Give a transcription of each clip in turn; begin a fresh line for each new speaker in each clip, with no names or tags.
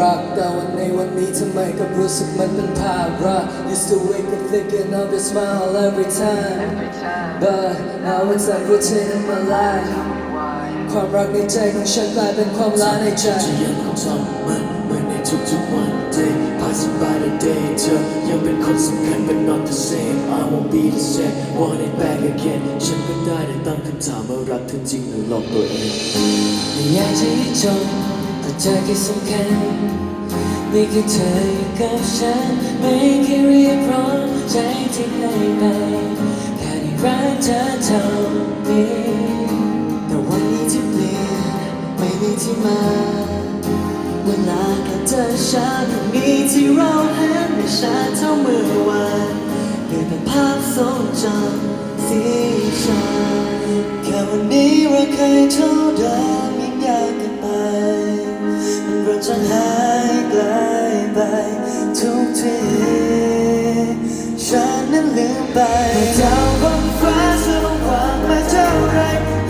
รักแต่วันในวันนี้ทำไมกับรู้สึกมันเป็นภาระ Used to wake up thinking of your smile every time But now it's like routine in my life ความรักในใจของฉันกลายเป็นความล้าในใจ
จะยังคงทำมันเหมือนในทุกๆวัน day passing by the day เธอยังเป็นคนสำคัญ but not the same I won't be the same want it back again ฉันก็ได้แต่ตั้งคำถามว่ารักเธอจริงหรือหลอกตัวเอง
ไม่อยากจะให้จบ ใจที่สำคัญมีแค่เธออยู่กับฉัน ไม่เคยเรียกร้องใจที่ให้ไปแค่ได้รักเธอเท่านี้แต่วันนี้ที่เปลี่ยนไม่มีที่มาเวลากับเธอช้าตรงนี้ที่เราเห็นไม่ชัดเท่าเมื่อวานเหลือแต่ภาพทรงจำสีชันแค่วันนี้เราเคยเท่าเดิม จางหายไกลไปทุกทีฉันนั้นลืมไปเจ้าบนฟ้าสมองความมาเท่าไร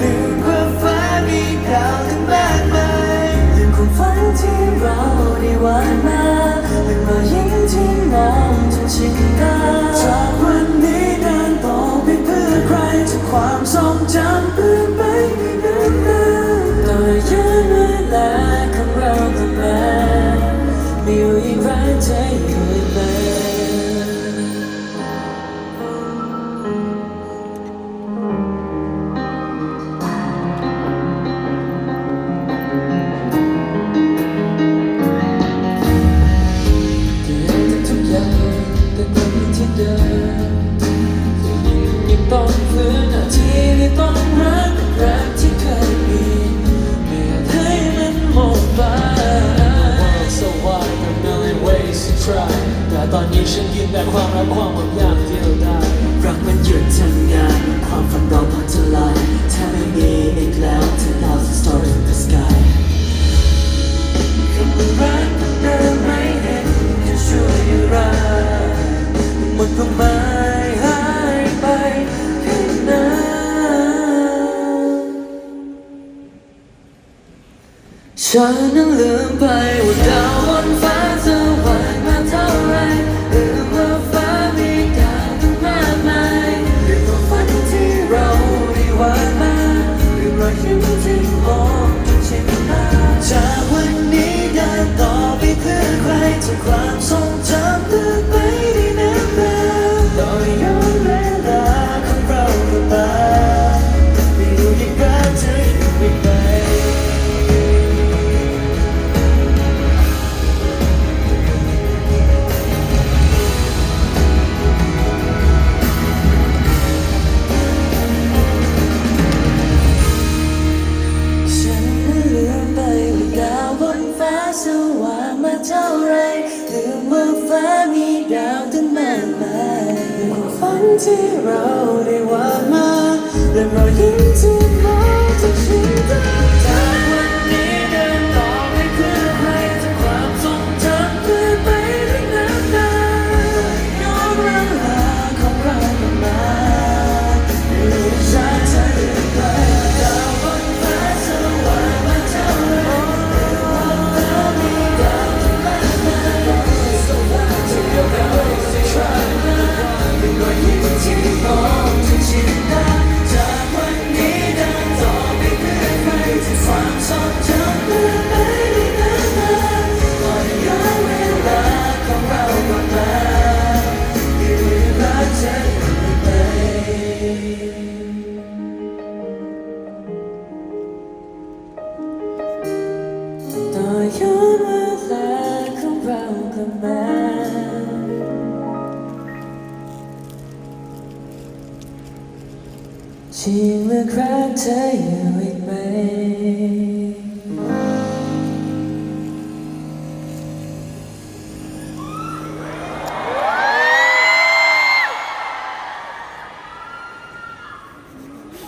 ลืมความฟ้ามีดาวตั้งมากมายลืมความฝันที่เราได้วาดมาลืมรอยยิ้มที่มองจนชินตาจากวันนี้เดินต่อไปเพื่อใครจากความทรงจำเปลี่ยนไปไม่นานๆต่อย้อนเวลาของเรา try แต่ตอนนี้ฉันกินแต่ความรักความหวังอย่างเดียวได้
รักมันหยุดทำงาน ความฝันเราพังทลายถ้าไม่มีอีกแล้ว10,000 stars in the sky
คำว่ารักเดินไม่เห็นจะช่วยอะไรมดความหมาหายไปแค่นั้นฉันนั้นลืมไปว่าดาวบนฟ้า ฟ้ามีดาวตั้งมากมายลืมความฝันที่เราได้วาดมาและรอยยิ้มที่มองจากฉันตา ชีวิตรักเธออยู่อีกไหม